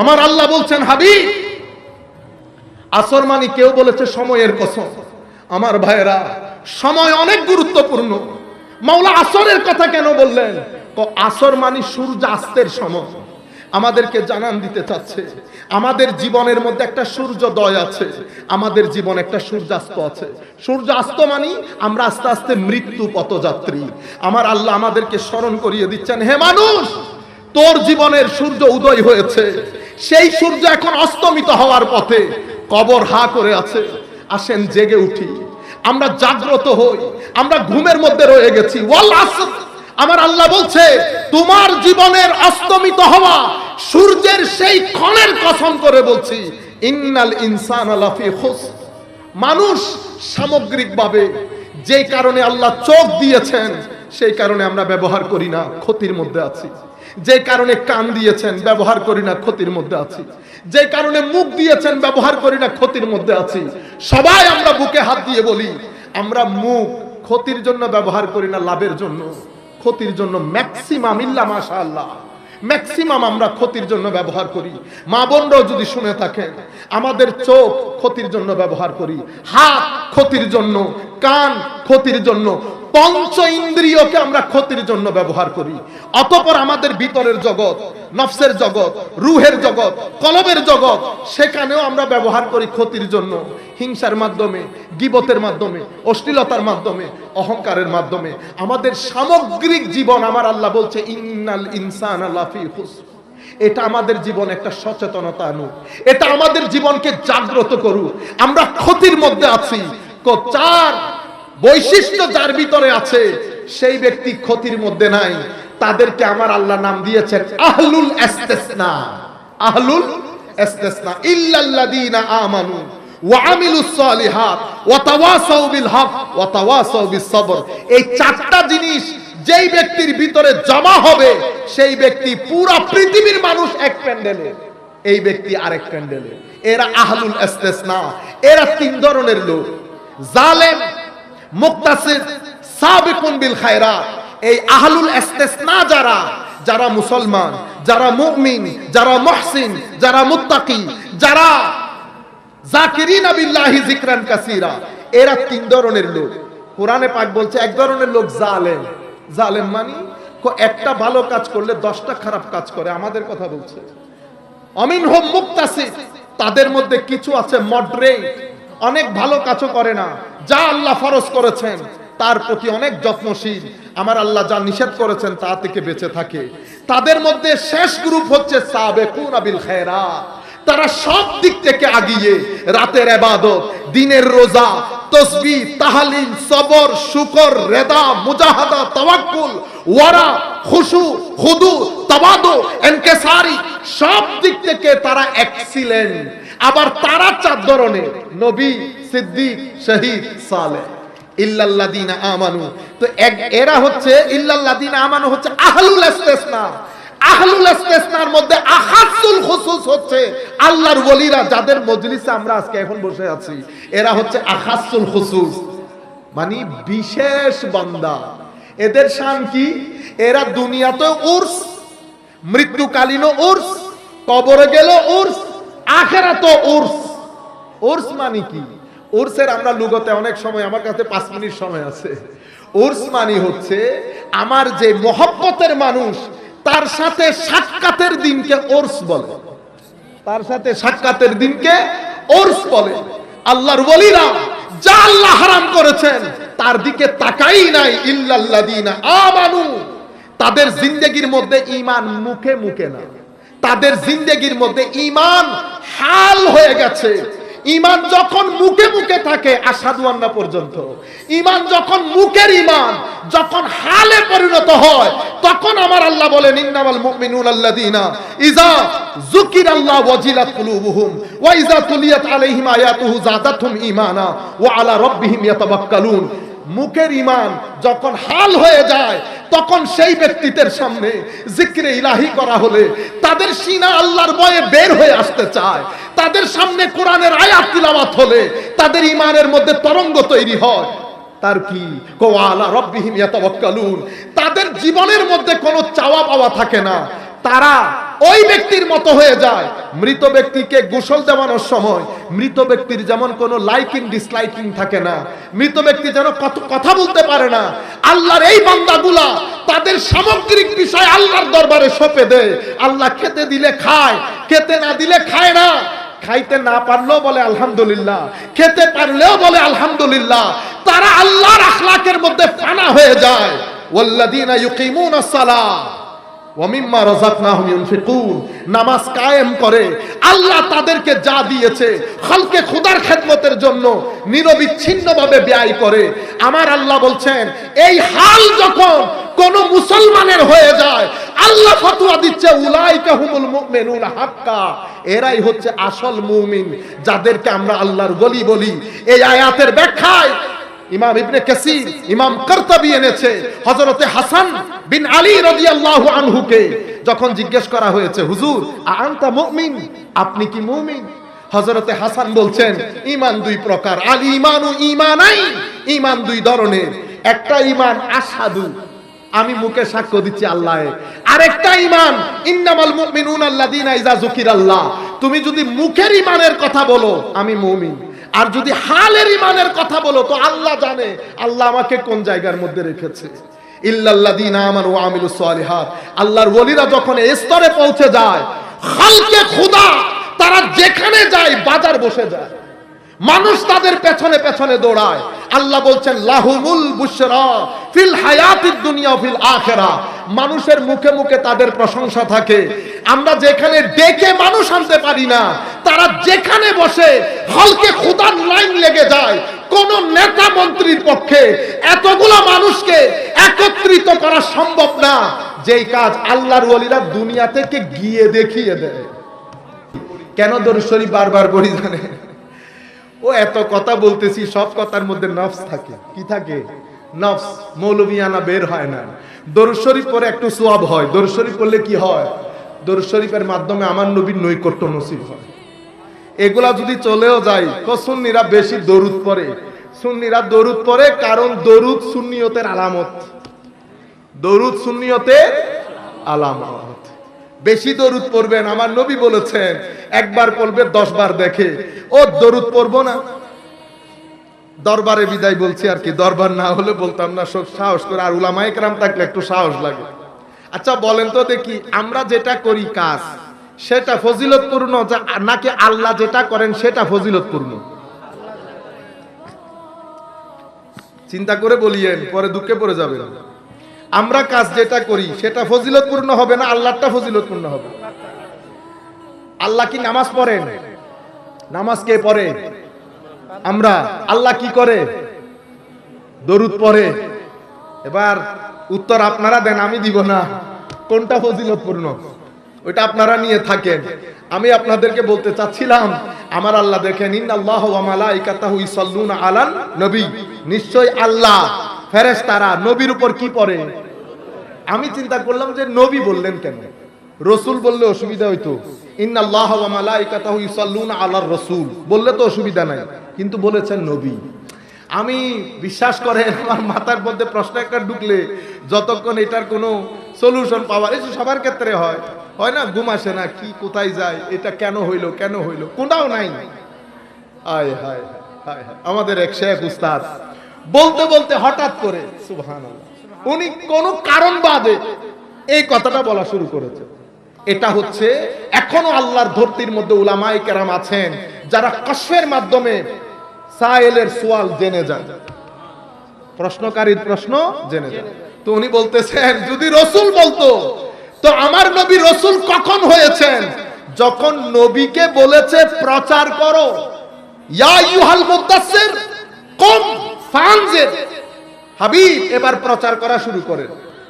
আমার আল্লাহ বলছেন, হাবিব, আসর মানে কেউ বলেছে সময়ের কসম। আমার ভাইয়েরা, সময় অনেক গুরুত্বপূর্ণ। মাওলা আসরের কথা কেন বললেন? আসর মানে সূর্যাস্তের সময়। আমাদেরকে জানান দিতে চাচ্ছে, আমাদের জীবনের মধ্যে একটা সূর্যোদয় আছে, আমাদের জীবন একটা সূর্যাস্ত আছে। সূর্যাস্ত মানে আমরা আস্তে আস্তে মৃত্যু পথযাত্রী। আমার আল্লাহ আমাদেরকে স্মরণ করিয়ে দিচ্ছেন, হে মানুষ তোর জীবনের সূর্য উদয় হয়েছে। সেই সূর্য এখন অস্তমিত হওয়ার পথে কবর হা করে আছে। আসেন জেগে উঠি। আমরা জাগ্রত হই। আমরা ঘুমের মধ্যে রয়ে গেছি। আমার আল্লাহ বলছে, তোমার জীবনের অস্তমিত হওয়া সূর্যের সেই ক্ষণের কসম করে বলছি, ইন্নাল ইনসান মানুষ সামগ্রিকভাবে যে কারণে আল্লাহ চোখ দিয়েছেন, সেই কারণে আমরা ব্যবহার করি না, ক্ষতির মধ্যে আছি। যে কারণে কান দিয়েছেন, ব্যবহার করি না, ক্ষতির মধ্যে আছি। যে কারণে মুখ দিয়েছেন, ব্যবহার করি না, ক্ষতির মধ্যে আছি। সবাই আমরা বুকে হাত দিয়ে বলি, আমরা মুখ ক্ষতির জন্য ব্যবহার করি না, লাভের জন্য। ক্ষতির জন্য ম্যাক্সিমাম ইল্লা মাশা আল্লাহ ম্যাক্সিমাম আমরা ক্ষতির জন্য ব্যবহার করি। মা বোনরাও যদি শুনে থাকেন, আমাদের চোখ ক্ষতির জন্য ব্যবহার করি, হাত ক্ষতির জন্য, কান ক্ষতির জন্য পঞ্চ ইন্দ্রিয়কে আমরা ক্ষতির জন্য ব্যবহার করি। অতপর আমাদের ভিতরের জগৎ, নফসের জগৎ, রুহের জগৎ, কলবের জগৎ, সেখানেও আমরা ব্যবহার করি ক্ষতির জন্য। হিংসার মাধ্যমে, গিবতের মাধ্যমে, অশ্লীলতার মাধ্যমে, অহংকারের মাধ্যমে। আমাদের সামগ্রিক জীবন আমার আল্লাহ বলছে, ইন্নাল ইনসান লাফি খুসর এটা আমাদের জীবন একটা সচেতনতা আনুক। এটা আমাদের জীবনকে জাগ্রত করুক। আমরা ক্ষতির মধ্যে আছি। চার বৈশিষ্ট্য যার ভিতরে আছে, সেই ব্যক্তি ক্ষতির মধ্যে নাই। তাদেরকে আমার আল্লাহ নাম দিয়েছেন আহলুল ইস্তেসনা আহলুল ইস্তেসনা ইল্লাল্লাযীনা আমানু ভিতরে জমা হবে, সেই ব্যক্তি পুরো পৃথিবীর মানুষ এক প্যান্ডেলে। এই ব্যক্তি আরেক প্যান্ডেলে। এরা আহলুল এরা তিন ধরনের লোক। জালেম মুক্তাসির সাবিকুন বিল খায়রাত। এই আহলুল যারা যারা মুসলমান, যারা মুমিন, যারা মুহসিন, যারা মুত্তাকি, যারা বিল্লাহি জিকরান কাসীরা, এরা তিন ধরনের লোক। কোরআনে পাক বলছে, এক ধরনের লোক জালেম। জালেম মানে একটা ভালো কাজ করলে দশটা খারাপ কাজ করে, আমাদের কথা বলছে। অমিন হোম মুক্তাসি তাদের মধ্যে কিছু আছে মডরেট। অনেক ভালো কাজও করে না। যা আল্লাহ ফরজ করেছেন, তার প্রতি অনেক যত্নশীল। আমার আল্লাহ যা নিষেধ করেছেন, তা থেকে বেঁচে থাকে। তাদের মধ্যে শেষ গ্রুপ হচ্ছে খায়রাত। তারা সব দিক থেকে আগিয়ে, রাতের এবাদত, দিনের রোজা, তসবি, তাহালিল, সবর, শুকর, রেদা, মুজাহাদা, তাওয়াক্কুল, ওয়ারা, খুশু, খুদু তাবাদু এনকেসারি, সব দিক থেকে তারা এক্সিলেন্ট আবার তারা চার ধরনের, নবী, সিদ্দিক, শহীদ ইল্লাল্লাযীনা আমানু। তো এক- এরা হচ্ছে আমানু হচ্ছে আহলুল ইস্তেসনা। আহলুল ইস্তেসনার মধ্যে খুসুস হচ্ছে আল্লাহর ওলিরা, যাদের মজলিসে আমরা আজকে এখন বসে আছি। এরা হচ্ছে আহাসুল খুসুস। মানে বিশেষ বান্দা। এদের শান কি? এরা দুনিয়াতে উর্স মৃত্যুকালীন উর্স, কবরে গেল উর্স আখেরাত উর্স উর্স মানে কি? উর্সের আমরা লুগতে অনেক সময় আমার কাছে পাঁচ মিনিট সময় আছে। উর্স মানে হচ্ছে আমার যে মহব্বতের মানুষ, তার সাথে সাক্ষাতের দিনকে ওর্স বলে। তার সাথে সাক্ষাতের দিনকে ওর্স বলে। আল্লাহর বলিরা যা আল্লাহ হারাম করেছেন, তার দিকে তাকাই নাই ইল্লাল্লাযীনা আমানু। তাদের জিন্দেগির মধ্যে ইমান মুখে মুখে না। তাদের জিন্দেগির মধ্যে হয়ে গেছে। ইমান যখন মুখে মুখে থাকে আসাদুয়ান্না পর্যন্ত। ইমান যখন মুখের ইমান যখন হালে পরিণত হয়, তখন আমার আল্লাহ বলে ইন্নামাল মুমিনুন আল্লাযীনা ইজা যুকিরাল্লাহ ওয়াজিলাত কুলুবুহুম ওয়া তুলিয়াত আলাইহিম আয়াতুহু যাদাতহুম ঈমানা ওয়া আলা রাব্বিহিম মুখের ইমান যখন হাল হয়ে যায়, তখন সেই ব্যক্তিদের সামনে জিক্রে ইলাহি করা হলে তাদের সিনা আল্লাহর ভয়ে বের হয়ে আসতে চায়। তাদের সামনে কোরআনের আয়াত তিলাওয়াত হলে তাদের ইমানের মধ্যে তরঙ্গ তৈরি হয়। তার কি? কোয়ালা ইয়াতাওয়াক্কালুন। তাদের জীবনের মধ্যে কোনো চাওয়া পাওয়া থাকে না। তারা ওই ব্যক্তির মতো হয়ে যায়। মৃত ব্যক্তিকে গোসল দেওয়ানোর সময় মৃত ব্যক্তির যেমন কোনো লাইকিং ডিসলাইকিং থাকে না। মৃত ব্যক্তি যেন কত কথা বলতে পারে না। আল্লাহর এই বান্দাগুলা তাদের সামগ্রিক বিষয় আল্লাহর দরবারে সঁপে দেয়। আল্লাহ খেতে দিলে খায়, খেতে না দিলে খায় না। খাইতে না পারলেও বলে আলহামদুলিল্লাহ, খেতে পারলেও বলে আলহামদুলিল্লাহ। তারা আল্লাহর আখলাকের মধ্যে ফানা হয়ে যায়। ওয়াল্লাযীনা ইউকিমুনাস সালাহ। ওয়ামিম্মা রাযাকনাহুম ইউনফিকুন। নামাজ কায়েম করে, আল্লাহ তাদেরকে যা দিয়েছে, খালকে খোদার খেদমতের জন্য নিরবিচ্ছিন্নভাবে ব্যয় করে। আমার আল্লাহ বলছেন, এই হাল যখন কোন মুসলমানের হয়ে যায়, আল্লাহ ফতোয়া দিচ্ছে, উলাইকা হুমুল মুমিনুনা হাক্কা। এরাই হচ্ছে আসল মুমিন, যাদেরকে আমরা আল্লাহর গলি বলি। এই আয়াতের ব্যাখ্যায় ইমাম ইবনে কাসির, ইমাম কর্তাবি এনেছে হযরতে হাসান বিন আলী রাদিয়াল্লাহু আনহুকে যখন জিজ্ঞেস করা হয়েছে, হুজুর আনতা মুমিন? আপনি কি মুমিন? হযরতে হাসান বলছেন ঈমান দুই প্রকার, আল ঈমানু ঈমানাই ঈমান দুই ধরনের। একটা ঈমান আশহাদু, আমি মুখে সাক্ষ্য দিচ্ছি আল্লাহ আরেকটা ঈমান, ইন্নামাল মুমিনুনা আল্লাযীনা ইযা যুকিরাল্লাহ। তুমি যদি মুখের ইমানের কথা বলো, আমি মুমিন। আর যদি হালের ইমানের কথা বলো, তো আল্লাহ জানে আল্লাহ আমাকে কোন জায়গার মধ্যে রেখেছে। আল্লাহর ওলিরা যখন স্তরে পৌঁছে যায়, খালকে খোদা, তারা যেখানে যায়, বাজার বসে যায়। মানুষ তাদের পেছনে পেছনে দৌড়ায়। আল্লাহ বলছেন, লাহুমুল বুশরা ফিল হায়াতিদ দুনিয়া ফিল আখিরা। মানুষের মুখে মুখে তাদের প্রশংসা থাকে। আমরা যেখানে ডেকে মানুষ আনতে পারি না, তারা যেখানে বসে হলকে খুদার লাইন লেগে যায়। কোন নেতা মন্ত্রীর পক্ষে এতগুলো মানুষকে একত্রিত করা সম্ভব না, যেই কাজ আল্লাহর ওলিরা দুনিয়া থেকে গিয়ে দেখিয়ে দেয়। কেন দরুদ বারবার বলি জানে? ও এত কথা বলতেছি, সব কথার মধ্যে নফস থাকে। কি থাকে? নফস মৌলবিয়ানা বের হয় না। দরুদ শরীফ পরে একটু সোয়াব হয়। দরুদ শরীফ কি হয়? দরুদ শরীফের মাধ্যমে আমার নবীর নৈকট্য নসিব হয়। এগুলা যদি চলেও যায়, তো সুন্নিরা বেশি দরুদ পড়ে। সুন্নিরা দরুদ পড়ে কারণ দরুদ সুন্নিয়তের আলামত। দরুদ সুন্নিয়তের আলামত। বেশি দরুদ পড়বেন। আমার নবী বলেছেন, একবার পড়বে দশ বার দেখে। ও দরুদ পড়ব না। দরবারে বিদায় বলছি আর কি, দরবার না হলে বলতাম না, সব সাহস করে। আর উলামায়ে কেরাম থাকলে একটু সাহস লাগে। আচ্ছা বলেন তো দেখি, আমরা যেটা করি কাজ, সেটা ফজিলতপূর্ণ নাকি আল্লাহ যেটা করেন সেটা ফজিলতপূর্ণ? চিন্তা করে বলিয়েন, পরে দুঃখে পড়ে যাবেন। আমরা কাজ যেটা করি, সেটা ফজিলতপূর্ণ হবে না আল্লাহটা ফজিলতপূর্ণ হবে? আল্লাহ কি নামাজ পড়েন? নামাজ কে পড়ে? আমরা আল্লাহ কি করে? দরুদ পড়ে। এবার উত্তর আপনারা দেন, আমি দিব না। কোনটা ফজিলতপূর্ণ? ওইটা আপনারা নিয়ে থাকেন। আমি আপনাদেরকে বলতে চাচ্ছিলাম, আমার আল্লাহ দেখেন আলান নবী। নিশ্চয় আল্লাহ, ফেরেশতারা নবীর উপর কি পড়ে? আমি চিন্তা করলাম যে নবী বললেন কেন? রসুল বললে অসুবিধা হইতো। মালাইকাতাহু ইসাল্লুনা আলার রাসূল। বললে তো অসুবিধা নাই। কিন্তু বলেছেন নবী। আমি বিশ্বাস করেন, আমার মাথার মধ্যে প্রশ্ন একটা ঢুকলে, যতক্ষণ এটার কোনো সলিউশন পাওয়ার এই সবার ক্ষেত্রে হয়। হয় না, ঘুম আসে না, কি, কোথায় যায়, এটা কেন হইল কেন হইল কোনটাও নাই। আয় হায় হায় হায়, আমাদের এক শেখ উস্তাদ বলতে বলতে হঠাৎ করে, সুবহানাল্লাহ, উনি কোন কারণ বাদে এই কথাটা বলা শুরু করেছে। এটা হচ্ছে, এখনও আল্লাহর ধরতির মধ্যে উলামায়ে কেরাম আছেন, যারা কষ্টের মাধ্যমে সায়েলের সোয়াল জেনে যান। প্রশ্নকারীর প্রশ্ন জেনে যান। তো উনি বলতেছেন, যদি রসুল বলতো, তো আমার নবী রসুল কখন হয়েছেন? যখন নবীকে বলেছে, প্রচার করো। ইয়া কম এবার প্রচার করা শুরু করেন।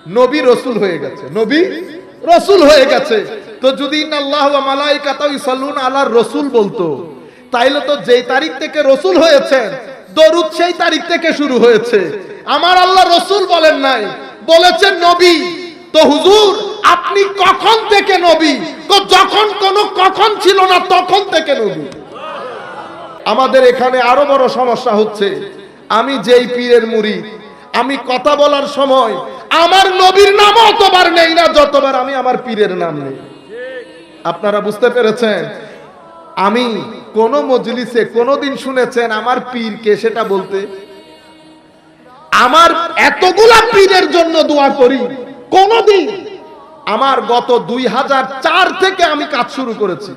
নবী রসুল হয়ে গেছে। নবী রসুল হয়ে গেছে। তো যদি আল্লাহ মালাইকাতা ইসাল্লুন আল্লাহর রসুল বলতো তাইলে তো যেই তারিখ থেকে রসুল হয়েছেন দরুদ সেই তারিখ থেকে শুরু হয়েছে। আমার আল্লাহ রসুল বলেন নাই, বলেছেন নবী। তো হুজুর, আপনি কখন থেকে নবী? তো যখন কোনো কখন ছিল না, তখন থেকে নবী। আমাদের এখানে আরও বড় সমস্যা হচ্ছে। আমি যেই পীরের মুড়ি, আমি কথা বলার সময় আমার নবীর নাম অতবার নেই না, যতবার আমি আমার পীরের নাম নেই। আপনারা বুঝতে পেরেছেন? আমি কোন মজলিসে কোনদিন শুনেছেন আমার পীরকে সেটা বলতে? আমার এতগুলা পীরের জন্য দোয়া করি, কোনদিন। আমার গত দুই হাজার চার থেকে আমি কাজ শুরু করেছি।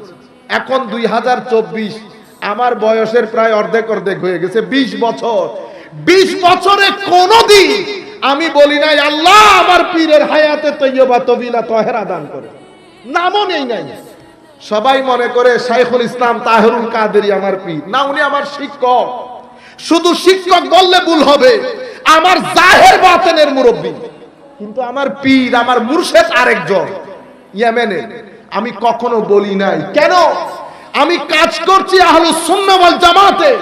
এখন দুই হাজার চব্বিশ, আমার বয়সের প্রায় অর্ধেক অর্ধেক হয়ে গেছে, বিশ বছর। বিশ বছরে কোনদিন আমি বলি নাই, আল্লাহ আমার পীরের হায়াতে তৈয়বা তবিলা তহেরা দান করে। নামও নেই নাই। সবাই মনে করে শাইখুল ইসলাম তাহরুল কাদেরি আমার পীর। না, উনি আমার শিক্ষক। শুধু শিক্ষক বললে ভুল হবে। আমার জাহের বাতেনের মুরব্বী। কিন্তু আমার পীর, আমার মুর্শেদ আরেকজন, ইয়েমেনের। আমি কখনো বলি নাই। কেন? আমি কাজ করছি আহলুস সুন্নাহ ওয়াল জামাতে।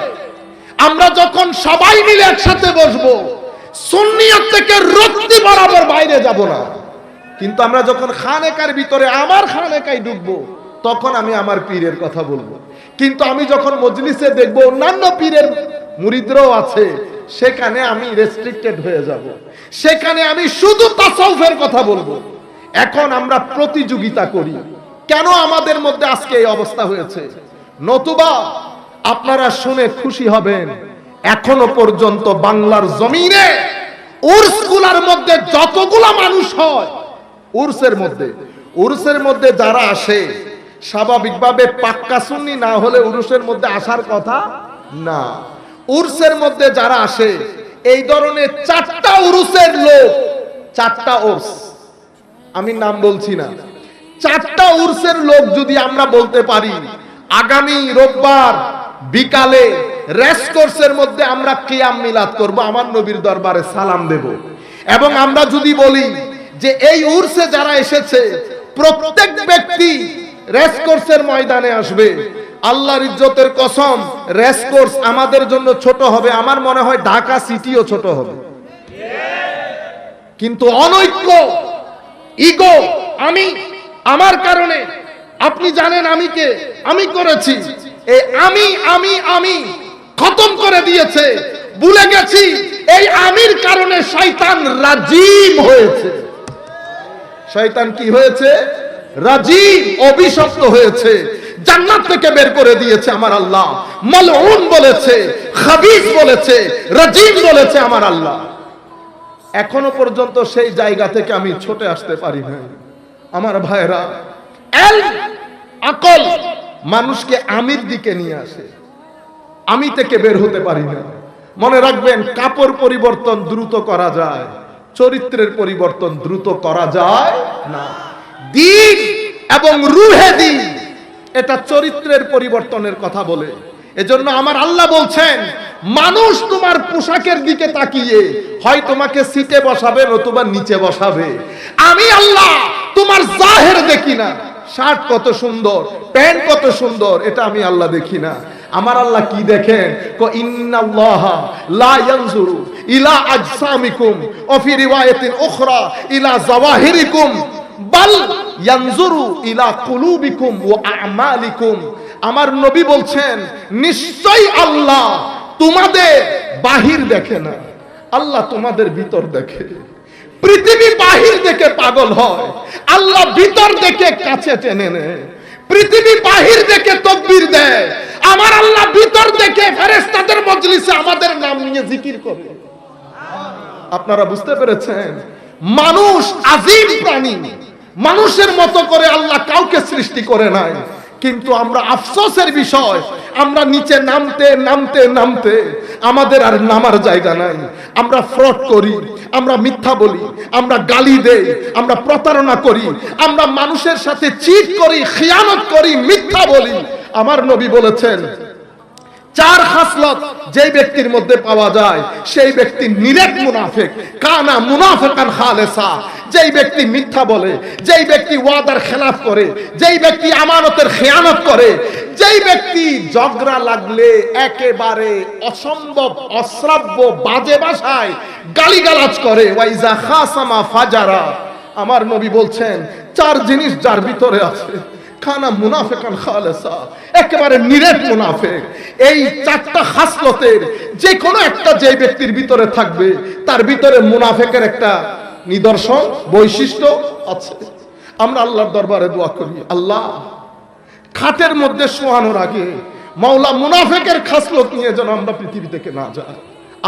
আমরা যখন সবাই মিলে একসাথে বসবো, সুন্নিয়ত থেকে রক্তি বরাবর বাইরে যাব না। কিন্তু আমরা যখন খানেকার ভিতরে আমার খানেকায় ঢুকবো তখন আমি আমার পীরের কথা বলব। কিন্তু আমি যখন মজলিসে দেখব অন্যান্য পীরের মুরিদরাও আছে, সেখানে আমি রেস্ট্রিক্টেড হয়ে যাব। সেখানে আমি শুধু তাসাউফের কথা বলব। এখন আমরা প্রতিযোগিতা করি। কেন আমাদের মধ্যে আজকে এই অবস্থা হয়েছে? নতুবা আপনারা শুনে খুশি হবেন, এখনও পর্যন্ত বাংলার জমিনে উর্সগুলার মধ্যে যতগুলা মানুষ হয়, উর্সের মধ্যে উর্সের মধ্যে যারা আসে স্বাভাবিকভাবে পাক্কা সুন্নি না হলে উরুসের মধ্যে আসার কথা না। উর্সের মধ্যে যারা আসে, এই ধরনের চারটা উরুসের লোক, চারটা উর্স আমি নাম বলছি না। চারটা উর্সের লোক যদি আমরা বলতে পারি, আগামী রোববার বিকালে রেস কোর্সের মধ্যে আমরা কিয়াম মিলাদ করব, আমার নবীর দরবারে সালাম দেব। এবং আমরা যদি বলি যে এই উর্সে যারা এসেছে, প্রত্যেক ব্যক্তি রেস কোর্সের ময়দানে আসবে। আল্লাহর ইজ্জতের কসম, রেস কোর্স আমাদের জন্য ছোট হবে। আমার মনে হয় ঢাকা সিটিও ছোট হবে। কিন্তু অনৈক্য, ইগো, আমি, আমার কারণে, আপনি জানেন আমি কে? আমি করেছি। এই আমি আমি আমি খতম করে দিয়েছে। ভুলে গেছি, এই আমির কারণে শয়তান রাজীব হয়েছে। শয়তান কি হয়েছে? রাজীব অভিশপ্ত হয়েছে। জান্নাত থেকে বের করে দিয়েছে আমার আল্লাহ। মালউন বলেছে খাবিস বলেছে, রাজীব বলেছে আমার আল্লাহ। এখনও পর্যন্ত সেই জায়গা থেকে আমি ছোটে আসতে পারি না আমার ভাইরা এল আকল মানুষকে আমির দিকে নিয়ে আসে। আমি থেকে বের হতে পারি না। মনে রাখবেন, কাপড় পরিবর্তন দ্রুত করা যায়, চরিত্রের পরিবর্তন দ্রুত করা যায় না। দিন এবং রুহে দিন। এটা চরিত্রের পরিবর্তনের কথা বলে। এজন্য আমার আল্লাহ বলছেন, মানুষ তোমার পোশাকের দিকে তাকিয়ে হয় তোমাকে সিটে বসাবে নতুবা নিচে বসাবে। আমি আল্লাহ তোমার জাহের দেখি না। শার্ট কত সুন্দর, প্যান্ট কত সুন্দর, এটা আমি আল্লাহ দেখি না। আমার আল্লাহ কি দেখেন? কো ইন্নাল্লাহা লা ইয়ানজুরু ইলা আজসামিকুম ও ফি রিওয়ায়াতিন উখরা ইলা জাওয়াহিরিকুম। আমার নবী বলছেন, নিশ্চয়ই আল্লাহ তোমাদের বাহির দেখে না। আল্লাহ তোমাদের ভিতর দেখে। পৃথিবী বাহির দেখে পাগল হয়। আল্লাহ ভিতর দেখে কাছে টেনে নেয়। পৃথিবী বাহির দেখে তকবির দেয়। আমার আল্লাহ ভিতর দেখে ফেরেশতাদের মজলিসে আমাদের নাম নিয়ে জিকির করে। আপনারা বুঝতে পেরেছেন? মানুষ আজিম প্রাণী। মানুষের মতো করে আল্লাহ কাউকে সৃষ্টি করে নাই। কিন্তু আমরা আফসোসের বিষয়, আমরা নিচে নামতে নামতে নামতে আমাদের আর নামার জায়গা নাই। আমরা ফ্রড করি, আমরা মিথ্যা বলি, আমরা গালি দেই, আমরা প্রতারণা করি, আমরা মানুষের সাথে চিট করি, খিয়ানত করি, মিথ্যা বলি। আমার নবী বলেছেন চার খাসলত যেই ব্যক্তির মধ্যে পাওয়া যায়, সেই ব্যক্তি নিরেট মুনাফেক, কানা মুনাফেকান খালেসা। যেই ব্যক্তি মিথ্যা বলে, যেই ব্যক্তি ওয়াদার খেলাফ করে, যেই ব্যক্তি আমানতের খেয়ানত করে, যেই ব্যক্তি ঝগড়া লাগলে একেবারে অসম্ভব, অশ্রাব্য, বাজে ভাষায় গালিগালাজ করে, ওয়াইজা খাসামা ফাজারা। আমার নবী বলছেন, চার জিনিস যার ভিতরে আছে। খানা মুনাফেকান খালেসা, একেবারে নিরেট মুনাফেক। এই চারটা হাসলতের যে কোনো একটা যে ব্যক্তির ভিতরে থাকবে, তার ভিতরে মুনাফেকের একটা নিদর্শন, বৈশিষ্ট্য আছে। আমরা আল্লাহর দরবারে দোয়া করি, আল্লাহ, খাটের মধ্যে শোয়ানোর আগে মাওলা মুনাফেকের খাসলত নিয়ে যেন আমরা পৃথিবী থেকে না যাই।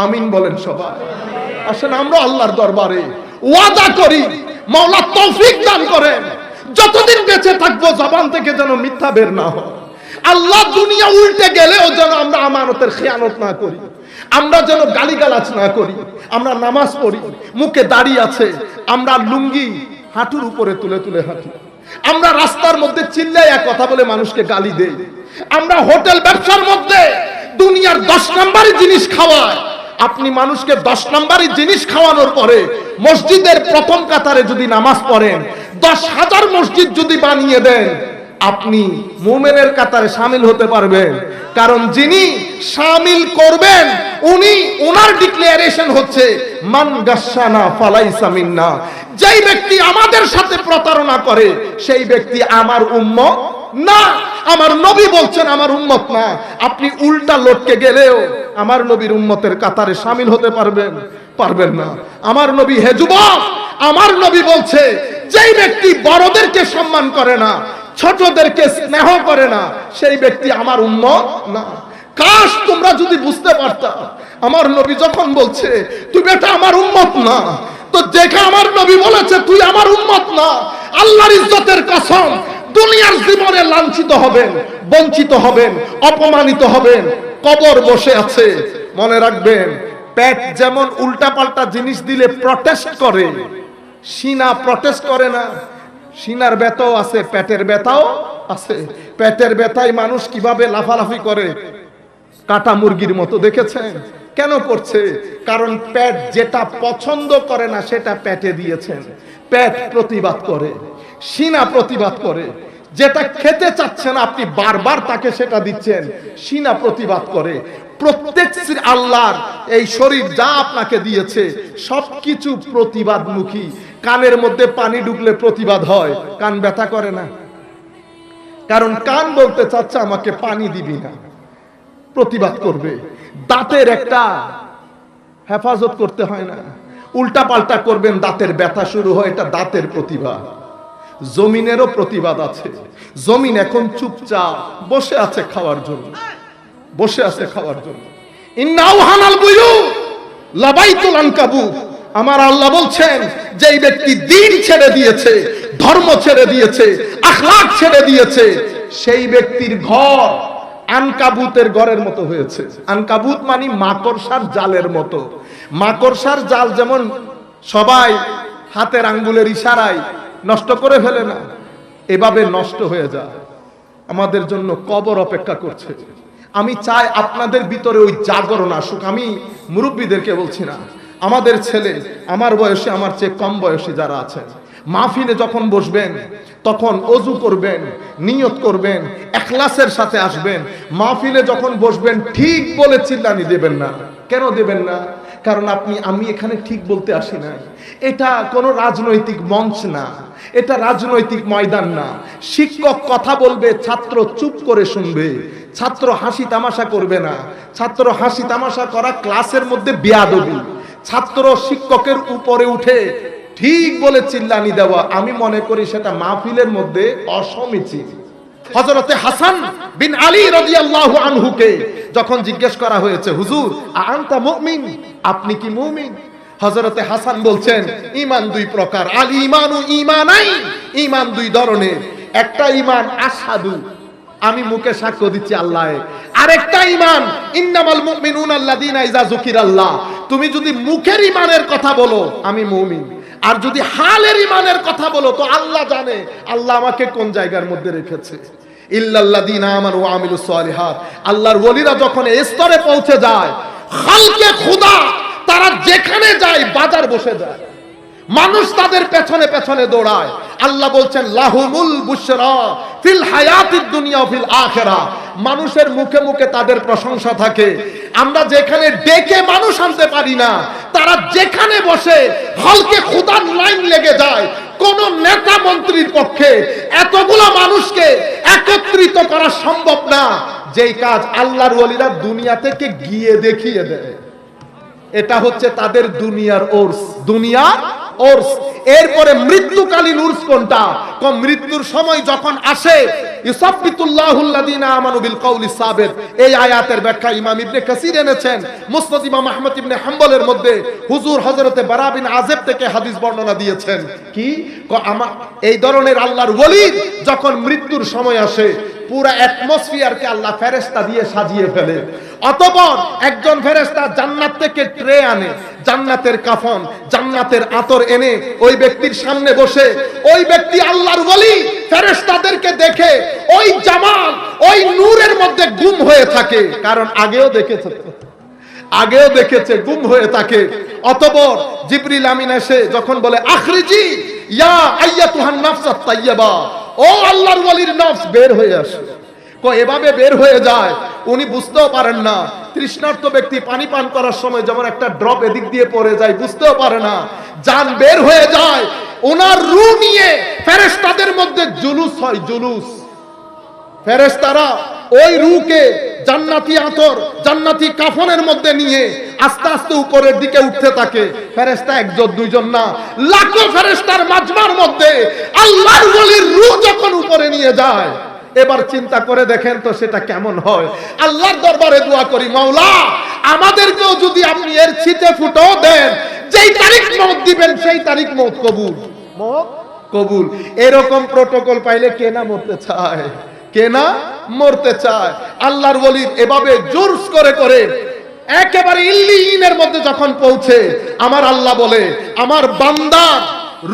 আমিন বলেন সবাই। আসেন আমরা আল্লাহর দরবারে ওয়াদা করি, মাওলা তৌফিক দান করেন। যতদিন বেঁচে থাকব, জবান থেকে যেন মিথ্যা বের না হয়। আল্লাহ দুনিয়া উল্টে গেলেও যেন আমরা আমানতের খেয়ানত না করি। আমরা যেন গালিগালাজ না করি। আমরা নামাজ পড়ি, মুখে দাড়ি আছে, আমরা লুঙ্গি হাঁটুর উপরে তুলে তুলে হাঁটি। আমরা রাস্তার মধ্যে চিল্লাই এক কথা বলে মানুষকে গালি দেই। আমরা হোটেল ব্যবসার মধ্যে দুনিয়ার দশ নম্বরের জিনিস খাওয়ায় আপনি মানুষকে দশ নম্বরের জিনিস খাওয়ানোর পরে মসজিদের প্রথম কাতারে যদি নামাজ পড়েন দশ হাজার মসজিদ যদি বানিয়ে দেন, আপনি মোমেনের কাতারে সামিল হতে পারবেন। কারণ যিনি সামিল করবেন, উনি ওনার ডিক্লারেশন হচ্ছে, মান গাসানা ফালাই সামিন্না যেই ব্যক্তি আমাদের সাথে প্রতারণা করে, সেই ব্যক্তি আমার উম্ম না। আমার নবী বলছেন, আমার উম্মত না। আপনি উল্টা লটকে গেলেও আমার নবীর উম্মতের কাতারে সামিল হতে পারবেন পারবেন না। আমার নবী হে আমার নবী বলছে, যেই ব্যক্তি বড়দেরকে সম্মান করে না, ছোটদেরকে স্নেহ করে না, সেই ব্যক্তি আমার উম্মত না। কাশ, তোমরা যদি বুঝতে পারতা, আমার নবী যখন বলছে, তুই বেটা আমার উম্মত না। তো দেখে আমার নবী বলেছে, তুই আমার উম্মত না। আল্লাহর ইজ্জতের কসম দুনিয়ার জীবনে লাঞ্ছিত হবেন, বঞ্চিত হবেন, অপমানিত হবেন, কবর বসে আছে। মনে রাখবেন, পেট যেমন উল্টাপাল্টা জিনিস দিলে প্রটেস্ট করে, সিনা প্রটেস্ট করে না। সিনার ব্যথাও আছে, পেটের ব্যথাও আছে। পেটের ব্যথায় মানুষ কীভাবে লাফালাফি করে? কাটা মুরগির মতো দেখেছেন? কেন করছে? কারণ পেট যেটা পছন্দ করে না, সেটা পেটে দিয়েছেন। পেট প্রতিবাদ করে, সিনা প্রতিবাদ করে। যেটা খেতে চাচ্ছেন, আপনি বারবার তাকে সেটা দিচ্ছেন। সিনা প্রতিবাদ করে। প্রত্যেক আল্লাহর এই শরীর যা আপনাকে দিয়েছে, সবকিছু প্রতিবাদমুখী। কানের মধ্যে পানি ঢুকলে প্রতিবাদ হয়, কান ব্যথা করে না। কারণ কান বলতে চাচ্ছে, আমাকে পানি দিবি না। প্রতিবাদ করবে। দাঁতের একটা হেফাজত করতে হয় না। উল্টা পাল্টা করবেন, দাঁতের ব্যথা শুরু হয়, এটা দাঁতের প্রতিবাদ। জমিনেরও প্রতিবাদ আছে। জমিন এখন চুপচাপ বসে আছে খাওয়ার জন্য। বসে আছে খাওয়ার জন্য। আমার আল্লাহ বলছেন, যেই ব্যক্তি দিন ছেড়ে দিয়েছে, ধর্ম ছেড়ে দিয়েছে আখলাক ছেড়ে দিয়েছে, সেই ব্যক্তির ঘর আনকাবুতের ঘরের মতো হয়েছে। আনকাবুত মানে মাকড়সার জালের মতো। মাকড়সার জাল যেমন সবাই হাতের আঙ্গুলের ইশারায় নষ্ট করে ফেলে না। এভাবে নষ্ট হয়ে যায়। আমাদের জন্য কবর অপেক্ষা করছে। আমি চাই আপনাদের ভিতরে ওই জাগরণ আসুক। আমি মুরব্বীদেরকে বলছি না, আমাদের ছেলে, আমার বয়সে, আমার চেয়ে কম বয়সী যারা আছেন, মাহফিলে যখন বসবেন, তখন অজু করবেন, নিয়ত করবেন, এখলাসের সাথে আসবেন, মাহফিলে যখন বসবেন, ঠিক বলে চিল্লানি দেবেন না। কেন দেবেন না? কারণ আপনি, আমি এখানে ঠিক বলতে আসি না। এটা কোনো রাজনৈতিক মঞ্চ না। এটা রাজনৈতিক ময়দান না। শিক্ষক কথা বলবে, ছাত্র চুপ করে শুনবে। ছাত্র হাসি তামাশা করবে না। ছাত্র হাসি তামাশা করা ক্লাসের মধ্যে বেয়াদবি। ছাত্র শিক্ষকের উপরে উঠে ঠিক বলে চিল্লানি দেওয়া। আমি মনে করি সেটা মাহফিলের মধ্যে অসমীচীন। হজরতে হাসান বিন আলী রাদিয়াল্লাহু আনহুকে যখন জিজ্ঞেস করা হয়েছে, হুজুর আনতা মুমিন? আপনি কি মুমিন? হজরতে হাসান বলছেন ইমান দুই প্রকার। আল ইমানু ইমানাই ইমান দুই ধরনের। একটা ইমান আসাদু আমি মুখে সাক্ষ্য দিচ্ছি আল্লাহ আরেকটা ইমান ইন্নামাল মুমিনুন আল্লাযিনা ইজা যুকিরাল্লাহ। তুমি যদি মুখের ইমানের কথা বলো, আমি মুমিন। আর যদি হালের ইমানের কথা বলো, তো আল্লাহ জানে, আল্লাহ আমাকে কোন জায়গার মধ্যে রেখেছে। ইল্লাল্লাযিনা আমানু ওয়া আমিলুস সালিহাত। আল্লাহর ওলিরা যখন এই স্তরে পৌঁছে যায় খালকে খোদা, তারা যেখানে যায়, বাজার বসে যায়। মানুষ তাদের পেছনে পেছনে দৌড়ায়। আল্লাহ বলছেন, লাহুমুল বুশরা ফিল হায়াতিদ দুনিয়া ফিল আখিরা। মানুষের মুখে মুখে তাদের প্রশংসা থাকে। আমরা যেখানে ডেকে মানুষ আনতে পারি না, তারা যেখানে বসে হলকে খুদার লাইন লেগে যায়। কোন নেতা মন্ত্রীর পক্ষে এতগুলো মানুষকে একত্রিত করা সম্ভব না। যেই কাজ আল্লাহর ওলিরা দুনিয়া থেকে গিয়ে দেখিয়ে দেয়। এটা হচ্ছে তাদের দুনিয়ার ওর্স। দুনিয়ার ওরস। এরপরে মৃত্যুকালীন উর্স কোনটা? কম মৃত্যুর সময় যখন আসে যখন মৃত্যুর সময় আসে পুরা অ্যাটমসফিয়ারকে আল্লাহ ফেরেশতা দিয়ে সাজিয়ে ফেলে। অতঃপর একজন ফেরেশতা জান্নাত থেকে ট্রে আনে, জান্নাতের কাফন, জান্নাতের আতর এনে ওই ব্যক্তির সামনে বসে। ওই ব্যক্তি আল্লাহর ওলি, ফেরেশতাদেরকে দেখে ওই জামাল, ওই নূরের মধ্যে গুম হয়ে থাকে। কারণ আগেও দেখেছে। আগেও দেখেছে, গুম হয়ে থাকে। অতঃপর জিবরিল আমিন এসে যখন বলে, আখরিজি ইয়া আইয়াতুহান নাফসাত তাইয়্যিবা। ও আল্লাহর ওয়ালির নফস বের হয়ে আসে। কো এভাবে বের হয়ে যায়, উনি বুঝতেও পারেন না। তৃষ্ণার্ত ব্যক্তি পানি পান করার সময় যেমন একটা ড্রপ এদিক দিয়ে পড়ে যায়, বুঝতেও পারে না। যান বের হয়ে যায় ওনার রু নিয়ে ফেরেশতাদের মধ্যে জুলুস হয়, জুলুস। ফেরেশতারা ওই রুকে জান্নাতি আতর জান্নাতি কাফনের মধ্যে নিয়ে আস্তে আস্তে উপরের দিকে উঠতে থাকে। ফেরেশতা একজন দুইজন না। লাখো ফেরেশতার মাজমার মধ্যে আল্লাহর ওলির রু যখন উপরে নিয়ে যায় এবার চিন্তা করে দেখেন তো সেটা কেমন হয়। আল্লাহর দরবারে দোয়া করি মাওলা আমাদেরকেও যদি আপনি এর ছিটে ফুটো দেন যেই তারিখ মত দিবেন সেই তারিখ মত কবুল। মত? কবুল। এরকম প্রটোকল পাইলে কে না মরতে চায়? কে না মরতে চায়? আল্লাহর ওলির এভাবে জোরস করে করে একেবারে ইল্লিনের মধ্যে যখন পৌঁছে, আমার আল্লাহ বলে, আমার বান্দার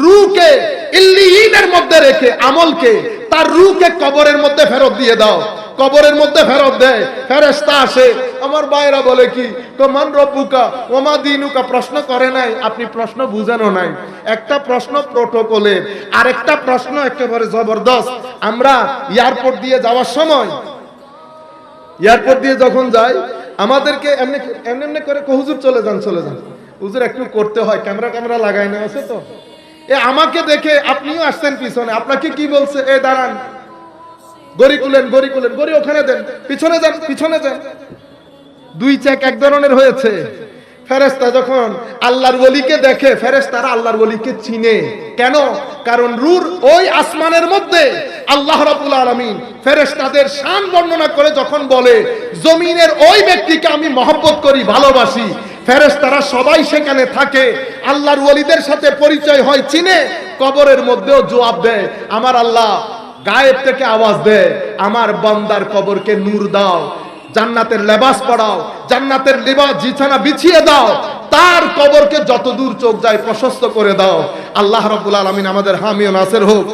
রুকে ইল্লিনের মধ্যে রেখে আমলকে, তার রুকে কবরের মধ্যে ফেরত দিয়ে দাও। কবরের মধ্যে ফেরত দেয় ফেরেস্তা আসে। আমার বাইরা বলে কি কমান রব্বুকা ওমা দিনুকা? প্রশ্ন করে নাই। আপনি প্রশ্ন বুঝানো নাই। একটা প্রশ্ন প্রোটোকলের আরেকটা প্রশ্ন একেবারে জবরদস্ত। আমরা এয়ারপোর্ট দিয়ে যাওয়ার সময় এয়ারপোর্ট দিয়ে যখন যাই আমাদেরকে এমনি এমনি এমনি করে কো, হুজুর চলে যান চলে যান। হুজুর একটু করতে হয় ক্যামেরা ক্যামেরা লাগাই না আছে তো? এ আমাকে দেখে আপনিও আসছেন পিছনে আপনাকে কি বলছে? এ দাঁড়ান গড়ি কুলেন গড়ি কুলেন গড়ি ওখানে দেন পিছনে যান পিছনে যান। দুই চেক এক ধরনের হয়েছে। ফেরেস্তা যখন আল্লাহর ওলিকে দেখে ফেরেস্তারা আল্লাহর ওলিকে চিনে। কেন? কারণ রুর ওই আসমানের মধ্যে আল্লাহ রাব্বুল আলামিন ফেরেশতাদের শান বর্ণনা করে যখন বলে, জমিনের ওই ব্যক্তিকে আমি মহব্বত করি, ভালোবাসি। ফেরেশতারা সবাই সেখানে থাকে। আল্লাহর ওলিদের সাথে পরিচয় হয়, চিনে, কবরের মধ্যেও জবাব দেয়, আমার আল্লাহ গায়েব থেকে আওয়াজ দেয়, আমার বন্দার কবরকে নূর দাও, জান্নাতের লেবাস পড়াও, জান্নাতের লিবাস, বিছানা বিছিয়ে দাও, তার কবরকে যতদূর চোখ যায় প্রশস্ত করে দাও। আল্লাহ রাব্বুল আলামিন আমাদের হামি ও নাসের হোক।